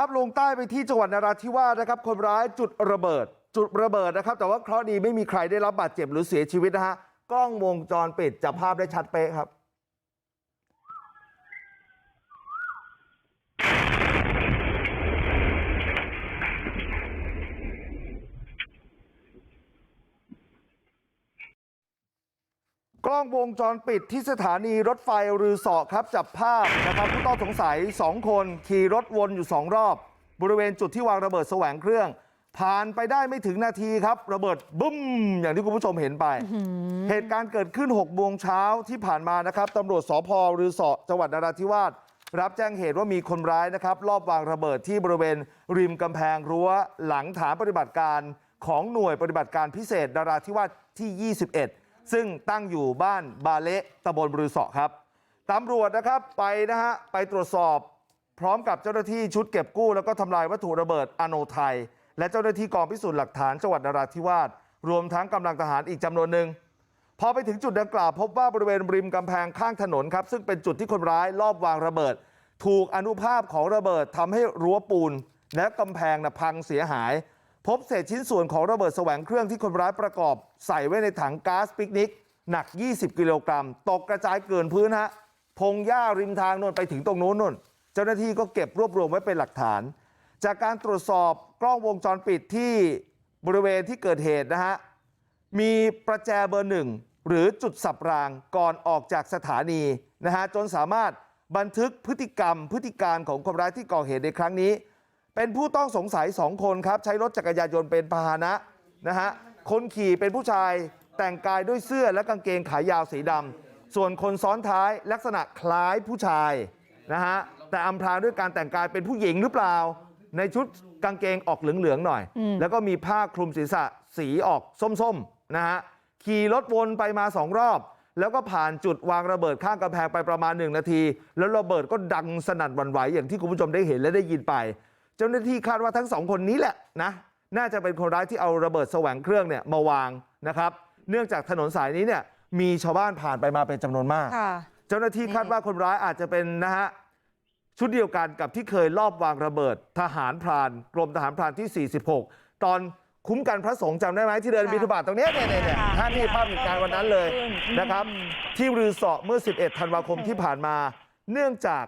อับลงใต้ไปที่จังหวัดนราธิวาสนะครับคนร้ายจุดระเบิดจุดระเบิดนะครับแต่ว่าเคราะห์ดีไม่มีใครได้รับบาดเจ็บหรือเสียชีวิตนะฮะกล้องวงจรปิดจับภาพได้ชัดเป๊ะครับ ล้องวงจรปิดที่สถานีรถไฟรือเสอครับจับภาพนะครับผู้ต้องสงสัย2คนขี่รถวนอยู่2รอบบริเวณจุดที่วางระเบิดแสวงเครื่อง ผ่านไปได้ไม่ถึงนาทีครับ ระเบิดบึ้ม อย่างที่คุณผู้ชมเห็นไป เหตุการณ์เกิดขึ้น6โมงเช้าที่ผ่านมานะครับตำรวจสพรือเสอจังหวัดนราธิวาสรับแจ้งเหตุว่ามีคนร้ายนะครับลอบวางระเบิดที่บริเวณริมกำแพงรั้วหลังฐานปฏิบัติการของหน่วยปฏิบัติการพิเศษนราธิวาสที่ 21 ซึ่งตั้งอยู่บ้านบาเละตำบลบรือเสอครับตำรวจนะครับไปนะฮะไปตรวจสอบพร้อมกับเจ้าหน้าที่ชุดเก็บกู้แล้วก็ทำลายวัตถุระเบิดอโนไทยและเจ้าหน้าที่กองพิสูจน์หลักฐานจังหวัดนราธิวาสรวมทั้งกำลังทหารอีกจำนวนหนึ่งพอไปถึงจุดดังกล่าวพบว่าบริเวณริมกำแพงข้างถนนครับซึ่งเป็นจุดที่คนร้ายลอบวางระเบิด ถูกอนุภาพของระเบิดทำให้รั้วปูนและกำแพงนะพังเสียหาย พบเศษชิ้นส่วนของระเบิดแสวงเครื่องที่คนร้ายประกอบใส่ไว้ในถังก๊าซปิกนิกหนัก20กิโลกรัมตกกระจายเกลื่อนพื้นฮะพงหญ้าริมทางนนไปถึงตรงนู้นนู่นเจ้าหน้าที่ก็เก็บรวบรวมไว้เป็นหลักฐาน จากการตรวจสอบกล้องวงจรปิดที่บริเวณที่เกิดเหตุนะฮะมีประแจเบอร์หนึ่งหรือจุดสับรางก่อนออกจากสถานีนะฮะจนสามารถบันทึกพฤติกรรมพฤติการของคนร้ายที่ก่อเหตุในครั้งนี้ เป็นผู้ต้องสงสัยสองคนครับใช้รถจักรยานยนต์เป็นพาหนะนะฮะคนขี่เป็นผู้ชายแต่งกายด้วยเสื้อและกางเกงขายาวสีดำส่วนคนซ้อนท้ายลักษณะคล้ายผู้ชายนะฮะแต่อำพรางด้วยการแต่งกายเป็นผู้หญิงหรือเปล่าในชุดกางเกงออกเหลืองๆหน่อยแล้วก็มีผ้าคลุมศีรษะสีออกส้มๆนะฮะขี่รถวนไปมาสองรอบแล้วก็ผ่านจุดวางระเบิดข้างกำแพงไปประมาณหนึ่งนาทีแล้วระเบิดก็ดังสนั่นหวั่นไหวอย่างที่คุณผู้ชมได้เห็นและได้ยินไป เจ้าหน้าที่คาดว่าทั้งสองคนนี้แหละนะน่าจะเป็นคนร้ายที่เอาระเบิดแสวงเครื่องเนี่ยมาวางนะครับเนื่องจากถนนสายนี้เนี่ยมีชาวบ้านผ่านไปมาเป็นจำนวนมากค่ะเจ้าหน้าที่คาดว่าคนร้ายอาจจะเป็นนะฮะชุดเดียวกันกับที่เคยลอบวางระเบิดทหารพรานกรมทหารพรานที่ 46 ตอนคุ้มกันพระสงฆ์จำได้ไหมที่เดินค่ะบิณฑบาตตรงเนี้ยเนี่ยเนี่ยเนี่ยค่ะท่านนี่ภาพเหตุการณ์วันนั้นเลยขึ้นนะครับ ที่รือเสาะเมื่อ 11 ธันวาคมที่ผ่านมา เนื่องจาก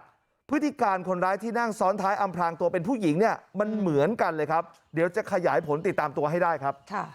พฤติการคนร้ายที่นั่งซ้อนท้ายอำพรางตัวเป็นผู้หญิงเนี่ยมันเหมือนกันเลยครับเดี๋ยวจะขยายผลติดตามตัวให้ได้ครับค่ะ